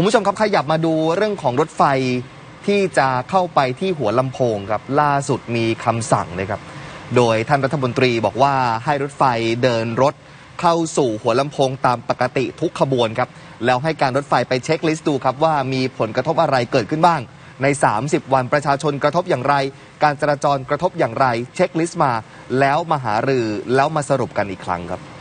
คุณผู้ชมครับขยับมาดูเรื่องของรถไฟที่จะเข้าไปที่หัวลำโพงครับล่าสุดมีคำสั่งนะครับ โดยท่านรัฐมนตรีบอกว่าให้รถไฟเดินรถเข้าสู่หัวลำโพงตามปกติทุกขบวนครับ แล้วให้การรถไฟไปเช็คลิสต์ดูครับว่ามีผลกระทบอะไรเกิดขึ้นบ้าง ใน 30 วันประชาชนกระทบอย่างไร การจราจรกระทบอย่างไร เช็คลิสต์มา แล้วมาหารือแล้วมาสรุปกันอีกครั้งครับ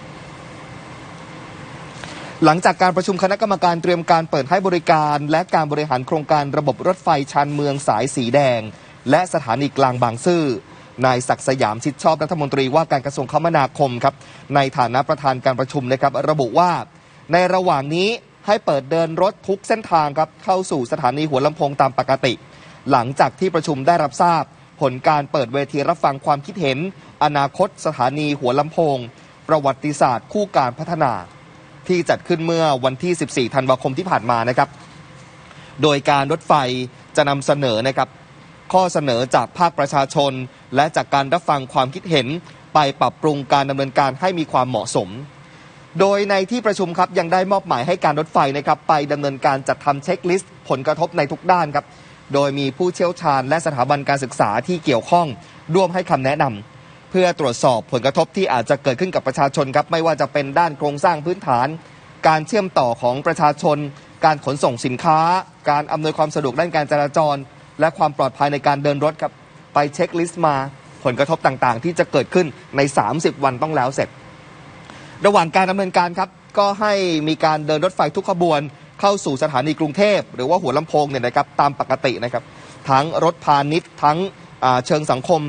หลังจากการประชุมคณะกรรมการเตรียมการเปิดให้บริการ และการบริหารโครงการระบบรถไฟชานเมืองสายสีแดง และสถานีกลางบางซื่อนายศักดิ์สยามชิดชอบรัฐมนตรีว่าการกระทรวงคมนาคมครับในฐานะประธานการประชุมนะครับระบุว่า ในระหว่างนี้ให้เปิดเดินรถทุกเส้นทางครับเข้าสู่สถานีหัวลำโพงตามปกติ หลังจากที่ประชุมได้รับทราบ ผลการเปิดเวทีรับฟังความคิดเห็น อนาคตสถานีหัวลำโพง ประวัติศาสตร์คู่การพัฒนา ที่จัดขึ้นเมื่อวันที่ 14 ธันวาคมที่ผ่านมานะครับ โดยการรถไฟจะนำเสนอนะครับข้อเสนอจากภาคประชาชน และจากการรับฟังความคิดเห็นไปปรับปรุงการดำเนินการให้มีความเหมาะสม โดยในที่ประชุมครับยังได้มอบหมายให้การรถไฟนะครับไปดำเนินการจัดทำเช็คลิสต์ผลกระทบในทุกด้านครับ โดยมีผู้เชี่ยวชาญและสถาบันการศึกษาที่เกี่ยวข้องร่วมให้คำแนะนำ เพื่อตรวจสอบผลกระทบที่อาจจะเกิดขึ้นกับประชาชนครับไม่ว่าจะเป็นด้านโครงสร้างพื้นฐาน การเชื่อมต่อของประชาชน การขนส่งสินค้า การอำนวยความสะดวกด้านการจราจร และความปลอดภัยในการเดินรถครับไปเช็คลิสต์มาผลกระทบต่างๆ ที่จะเกิดขึ้นใน 30 วันต้องแล้วเสร็จ ระหว่างการดำเนินการครับก็ให้มีการเดินรถไฟทุกขบวน เข้าสู่สถานีกรุงเทพ หรือว่าหัวลำโพงเนี่ยนะครับตามปกตินะครับ ทั้งรถพาณิชย์ทั้งเชิงสังคม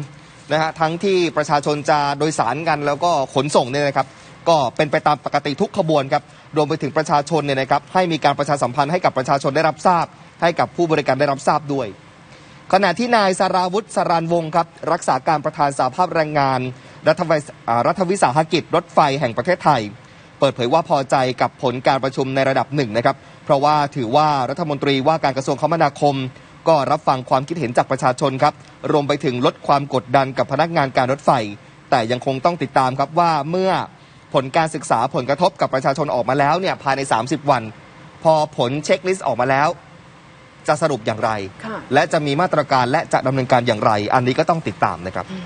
นะฮะทั้งที่ประชาชนจะโดยสารกันแล้วก็ขนส่งเนี่ยนะครับ ก็เป็นไปตามปกติทุกขบวนครับรวมไปถึงประชาชนเนี่ยนะครับ ให้มีการประชาสัมพันธ์ให้กับประชาชนได้รับทราบ ให้กับผู้บริการได้รับทราบด้วย ขณะที่นายสาราวุฒิสรานวงศ์ครับรักษาการประธานสาภาพแรงงานรัฐวิรัฐวิสาหกิจรถไฟแห่งประเทศไทย เปิดเผยว่าพอใจกับผลการประชุมในระดับหนึ่งนะครับเพราะว่าถือว่ารัฐมนตรีว่าการกระทรวงคมนาคม ก็รับฟังความคิดเห็นจากประชาชนครับ รวมไปถึงลดความกดดันกับพนักงานการรถไฟ แต่ยังคงต้องติดตามครับว่าเมื่อผลการศึกษาผลกระทบกับประชาชนออกมาแล้วเนี่ยภายใน 30 วัน พอผลเช็คลิสต์ออกมาแล้ว จะสรุปอย่างไรค่ะและจะมีมาตรการและจะดำเนินการอย่างไร อันนี้ก็ต้องติดตามนะครับอืม